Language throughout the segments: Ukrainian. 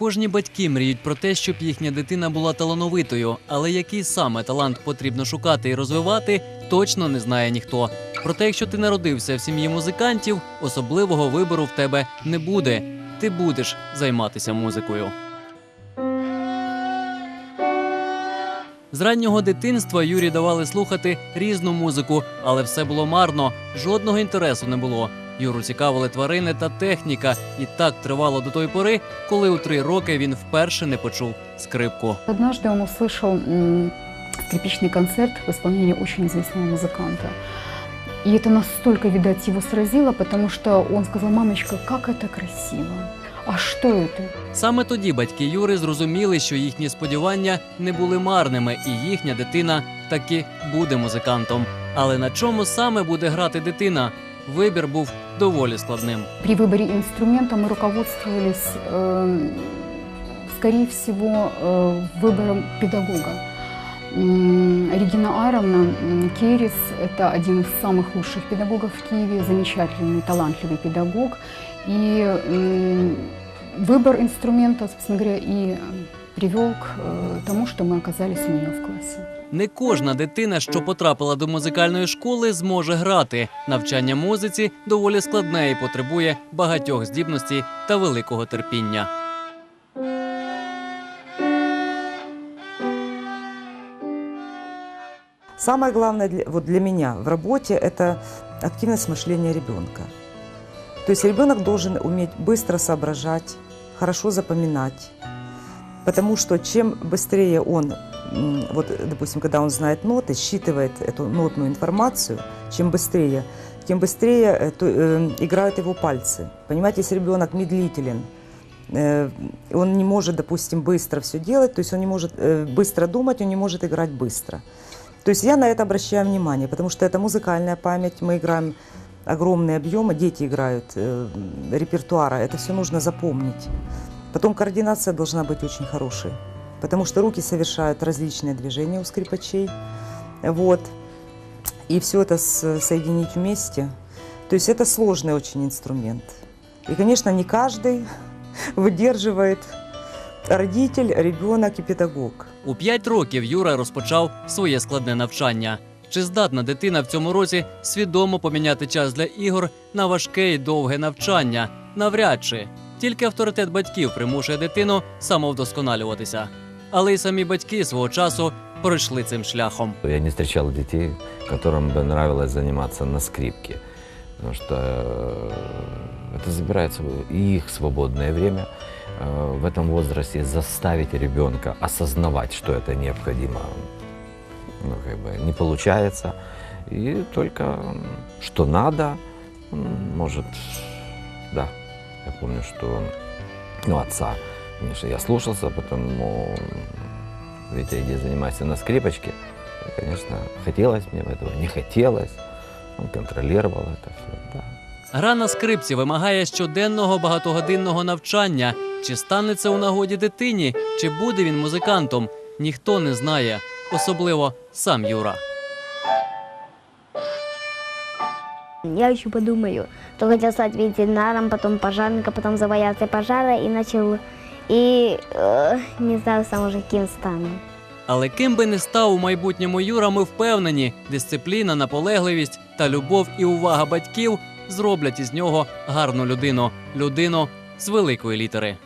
Кожні батьки мріють про те, щоб їхня дитина була талановитою, але який саме талант потрібно шукати і розвивати, точно не знає ніхто. Проте, якщо ти народився в сім'ї музикантів, особливого вибору в тебе не буде. Ти будеш займатися музикою. З раннього дитинства Юрі давали слухати різну музику, але все було марно, жодного інтересу не було. Юру цікавили тварини та техніка, і так тривало до тої пори, коли у три роки він вперше не почув скрипку. Однажды он услышал м, скрипичный концерт в исполнении очень известного музыканта. И это настолько, видать, его сразило, потому что он сказал, мамочка, как это красиво. А что это? Саме тоді батьки Юри зрозуміли, що їхні сподівання не були марними, і їхня дитина таки буде музикантом. Але на чому саме буде грати дитина? Вибір був доволі складним. При выборе инструмента мы руководствовались, э, скорее всего, э, выбором педагога. М, Регина Айровна м, Керис – это один из самых лучших педагогов в Киеве, замечательный, талантливый педагог. И м, выбор инструмента, собственно говоря, и привел к э, тому, что мы оказались у нее в классе. Не кожна дитина, що потрапила до музикальної школи, зможе грати. Навчання музиці доволі складне і потребує багатьох здібностей та великого терпіння. Самое главное для, вот для меня в работе – это активность мышления ребенка. То есть ребенок должен уметь быстро соображать, хорошо запоминать. Потому что чем быстрее он, вот, допустим, когда он знает ноты, считывает эту нотную информацию, чем быстрее, тем быстрее э, то, э, играют его пальцы. Понимаете, если ребенок медлителен, э, он не может, допустим, быстро все делать, то есть он не может э, быстро думать, он не может играть быстро. То есть я на это обращаю внимание, потому что это музыкальная память, мы играем огромные объемы, дети играют э, репертуара, это все нужно запомнить. Потом координация должна быть очень хорошей, потому что руки совершают различные движения у скрипачей. Вот. И все это с- соединить вместе. То есть это сложный очень инструмент. И, конечно, не каждый выдерживает родитель, ребенок и педагог. У п'ять років Юра розпочав своє складне навчання. Чи здатна дитина в цьому році свідомо поміняти час для ігор на важке і довге навчання? Навряд чи тільки авторитет батьків примушує дитину самовдосконалюватися. Але й самі батьки свого часу пройшли цим шляхом. Я не встречал детей, которым бы нравилось заниматься на скрипке, потому что э, это забирает свое- и их свободное время. Э, В этом возрасте заставить ребенка осознавать, что это необходимо, ну, как бы не получается. И только м, что надо, м, может, да. Я помню, что ну, отца, конечно, я слушался, потом, ну, Витя, иди занимайся на скрипочке. И, конечно, хотелось мне этого, не хотелось. Он контролировал это все, да. Гра на скрипці вимагає щоденного багатогодинного навчання. Чи стане це у нагоді дитині, чи буде він музикантом, ніхто не знає, особливо сам Юра. Я еще подумаю, то хотел стать ветеринаром, потом пожарником, потом забоялся пожара и начал... И э, не знаю сам уже кем стану. Але ким би не став у майбутньому Юра, ми впевнені, дисципліна, наполегливість та любов і увага батьків зроблять із нього гарну людину, людину з великої літери.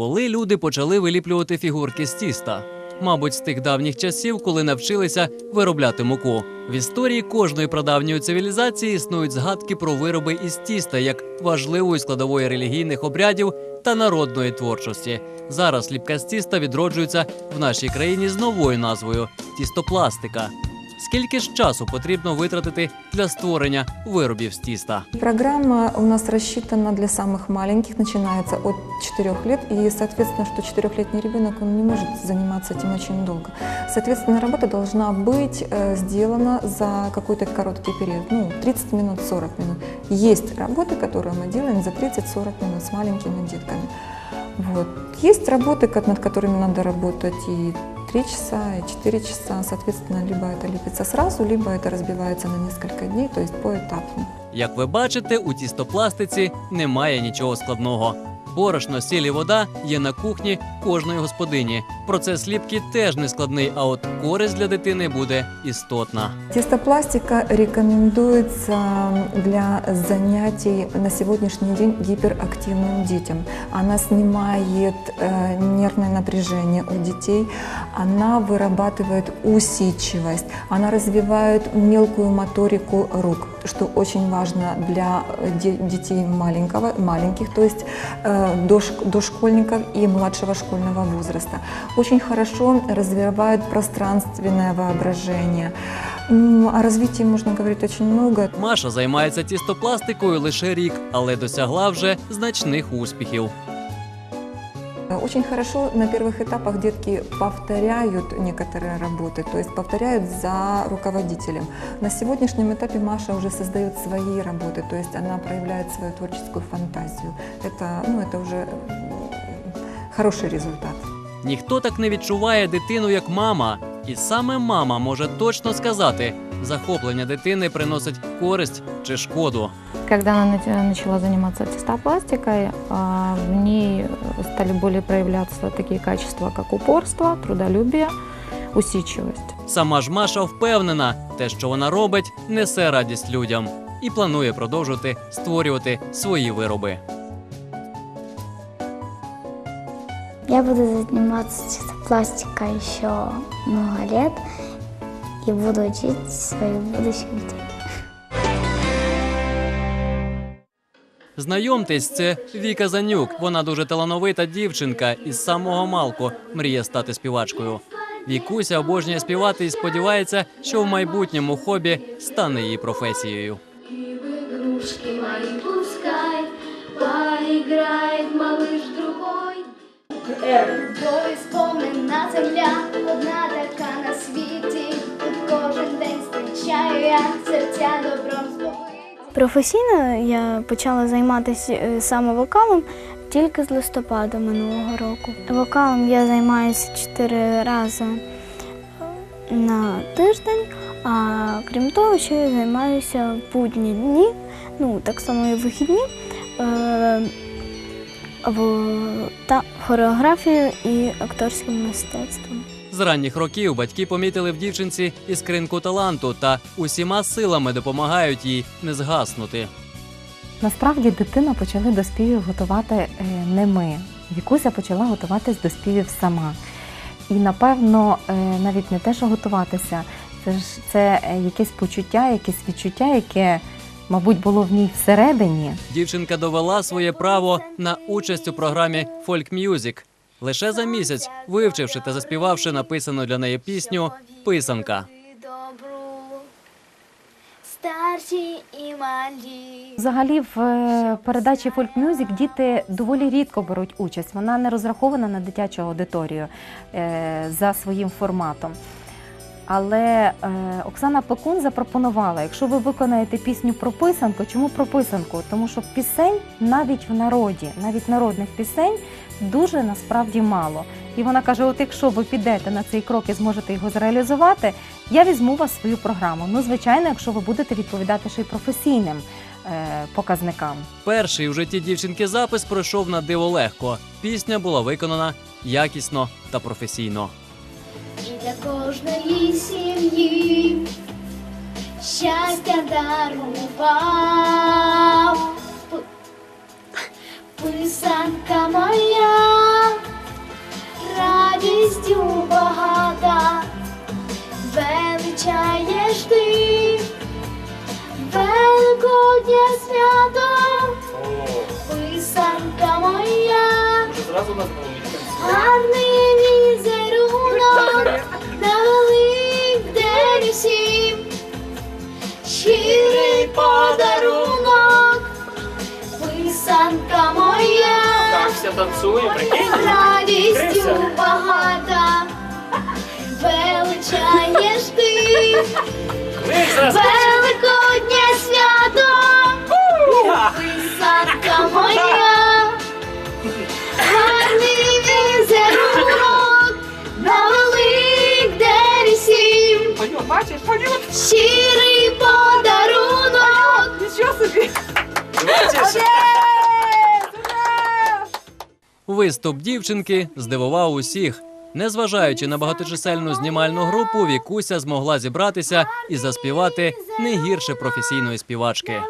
Коли люди почали виліплювати фігурки з тіста? Мабуть, з тих давніх часів, коли навчилися виробляти муку. В історії кожної прадавньої цивілізації існують згадки про вироби із тіста як важливої складової релігійних обрядів та народної творчості. Зараз ліпка з тіста відроджується в нашій країні з новою назвою тістопластика. Скільки ж часу потрібно витратити для створення виробів з тіста? Программа у нас рассчитана для самых маленьких, начинается от 4 лет, и, соответственно, что 4-летний ребенок он не может заниматься этим очень долго. Соответственно, работа должна быть э, сделана за какой-то короткий период, ну, 30 минут, 40 минут. Есть работы, которые мы делаем за 30-40 минут с маленькими детками. Вот. Есть работы, ко- над которыми надо работать и 3 часа, и 4 часа. Соответственно, либо это лепится сразу, либо это разбивается на несколько дней, то есть поэтапно. Як ви бачите, у тістопластиці немає нічого складного. Борошно, сіль і вода є на кухні кожної господині. Процес ліпки теж не складний, а от користь для дитини буде істотна. Тестопластика рекомендуется для занятий на сегодняшний день гиперактивным детям. Она снимает э, нервное напряжение у детей, она вырабатывает усидчивость, она развивает мелкую моторику рук, что очень важно для э, детей маленького, маленьких, то есть э, дош- дошкольников и младшего школьного возраста. Очень хорошо развивает пространственное воображение. М, О развитии можно говорить очень много. Маша займається тістопластикою лише рік, але досягла вже значних успіхів. Очень хорошо на первых этапах детки повторяют некоторые работы, то есть повторяют за руководителем. На сегодняшнем этапе Маша уже создает свои работы, то есть она проявляет свою творческую фантазию. Это, ну, это уже м, хороший результат. Ніхто так не відчуває дитину, як мама. І саме мама може точно сказати, захоплення дитини приносить користь чи шкоду. Когда она нач- начала заниматься тестопластикой, в ней стали более проявляться такие качества, как упорство, трудолюбие, усидчивость. Сама ж Маша впевнена, те, що вона робить, несе радість людям і планує продовжувати створювати свої вироби. Я буду заниматься пластикой еще много лет и буду учить своих будущих детей. Знайомтесь, це Віка Занюк. Вона дуже талановита дівчинка і з самого малку мріє стати співачкою. Вікуся обожнює співати і сподівається, що в майбутньому хобі стане її професією. малыш другой Бо сповнена земля, одна така Професійно я почала займатися е, саме вокалом тільки з листопада минулого року. Вокалом я займаюся чотири рази на тиждень, а крім того, ще я займаюся будні дні, ну так само і вихідні, е, та хореографією і акторським мистецтвом. З ранніх років батьки помітили в дівчинці іскринку таланту та усіма силами допомагають їй не згаснути. Насправді дитину почали до співів готувати е, не ми. Вікуся почала готуватись до співів сама. І напевно, е, навіть не те, що готуватися, це ж це е, якесь почуття, якесь відчуття, яке, мабуть, було в ній всередині. Дівчинка довела своє право на участь у програмі Folk Music. Лише за місяць, вивчивши та заспівавши написану для неї пісню Писанка. Добру, старші і малі Взагалі, в е, передачі «Фольк Мюзик» діти доволі рідко беруть участь. Вона не розрахована на дитячу аудиторію е, за своїм форматом. Але е, Оксана Пекун запропонувала, якщо ви виконаєте пісню про писанку, чому про писанку? Тому що пісень навіть в народі, навіть народних пісень дуже насправді мало. І вона каже: от якщо ви підете на цей крок і зможете його зреалізувати, я візьму вас свою програму. Ну, звичайно, якщо ви будете відповідати ще й професійним е, показникам. Перший у житті дівчинки запис пройшов на диво легко. Пісня була виконана якісно та професійно. Для кожної сім'ї. Щастя дарував. Писанка моя, радістю багата, величаєш ти, великоднє свято, писанка моя. Гарний візерунок Все танцуємо, прикинь. радістю багата, величаєш ти, Великоднє свято, писанка моя. Гарний візерунок на великий бачиш? щирий подарунок. Нічого собі! Виступ дівчинки здивував усіх. Незважаючи на багаточисельну знімальну групу, Вікуся змогла зібратися і заспівати не гірше професійної співачки.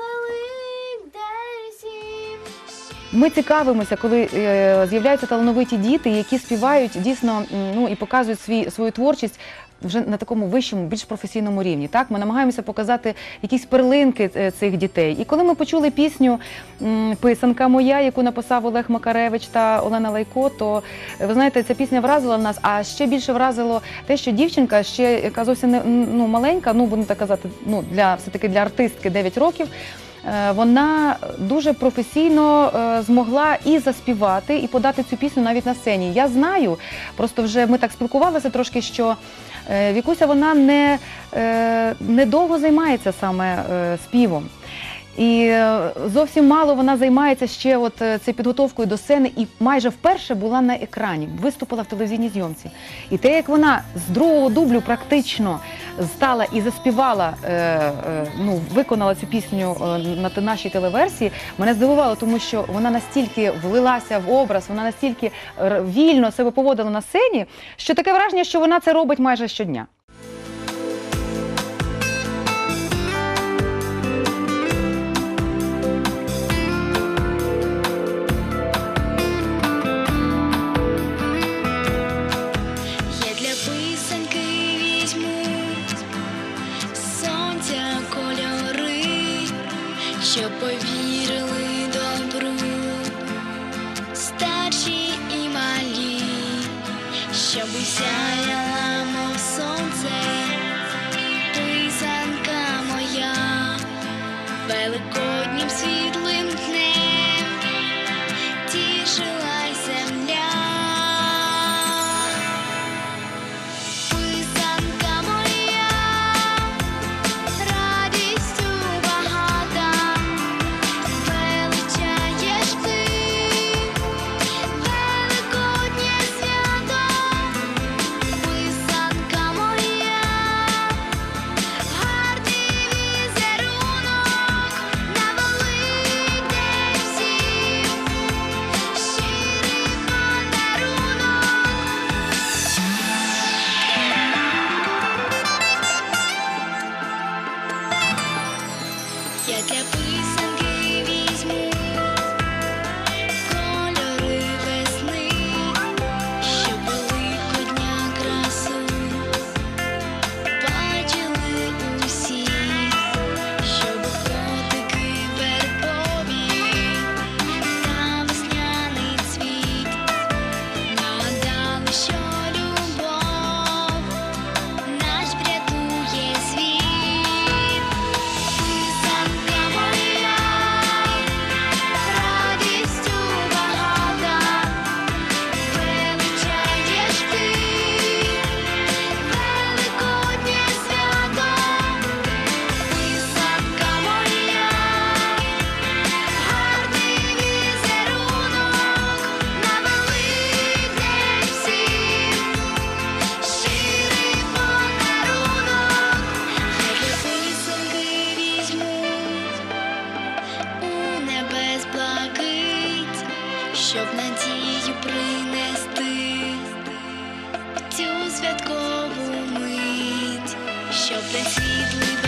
Ми цікавимося, коли е, з'являються талановиті діти, які співають дійсно ну і показують свій свою творчість. Вже на такому вищому, більш професійному рівні. Так, ми намагаємося показати якісь перлинки е, цих дітей. І коли ми почули пісню Писанка моя, яку написав Олег Макаревич та Олена Лайко, то е, ви знаєте, ця пісня вразила нас. А ще більше вразило те, що дівчинка, ще яка зовсім не ну маленька, ну будемо так казати, ну для все таки для артистки 9 років. Е, Вона дуже професійно е, змогла і заспівати, і подати цю пісню навіть на сцені. Я знаю, просто вже ми так спілкувалися трошки, що е, Вікуся вона не, е, не довго займається саме співом. І е, зовсім мало вона займається ще от е, цією підготовкою до сцени, і майже вперше була на екрані, виступила в телевізійній зйомці. І те, як вона з другого дублю практично стала і заспівала, е, ну виконала цю пісню на нашій телеверсії, мене здивувало, тому що вона настільки влилася в образ, вона настільки вільно себе поводила на сцені, що таке враження, що вона це робить майже щодня. Щоб щоб не.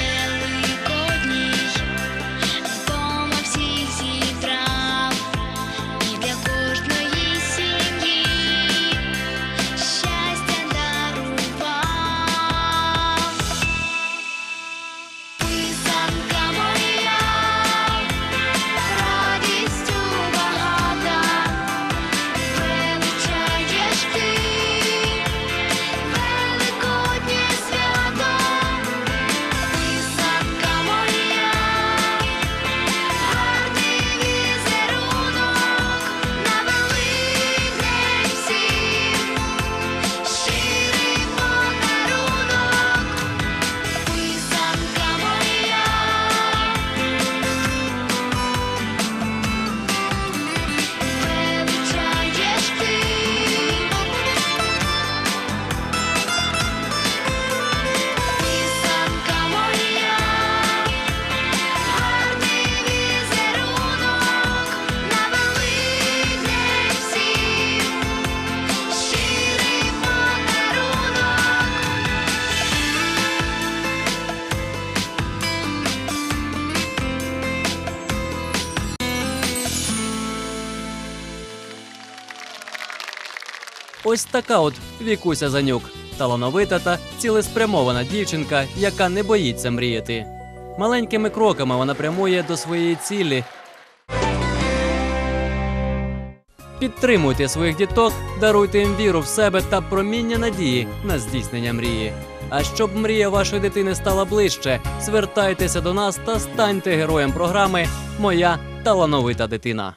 Ось така от Вікуся Занюк, талановита та цілеспрямована дівчинка, яка не боїться мріяти. Маленькими кроками вона прямує до своєї цілі. Підтримуйте своїх діток, даруйте їм віру в себе та проміння надії на здійснення мрії. А щоб мрія вашої дитини стала ближче, звертайтеся до нас та станьте героєм програми Моя талановита дитина.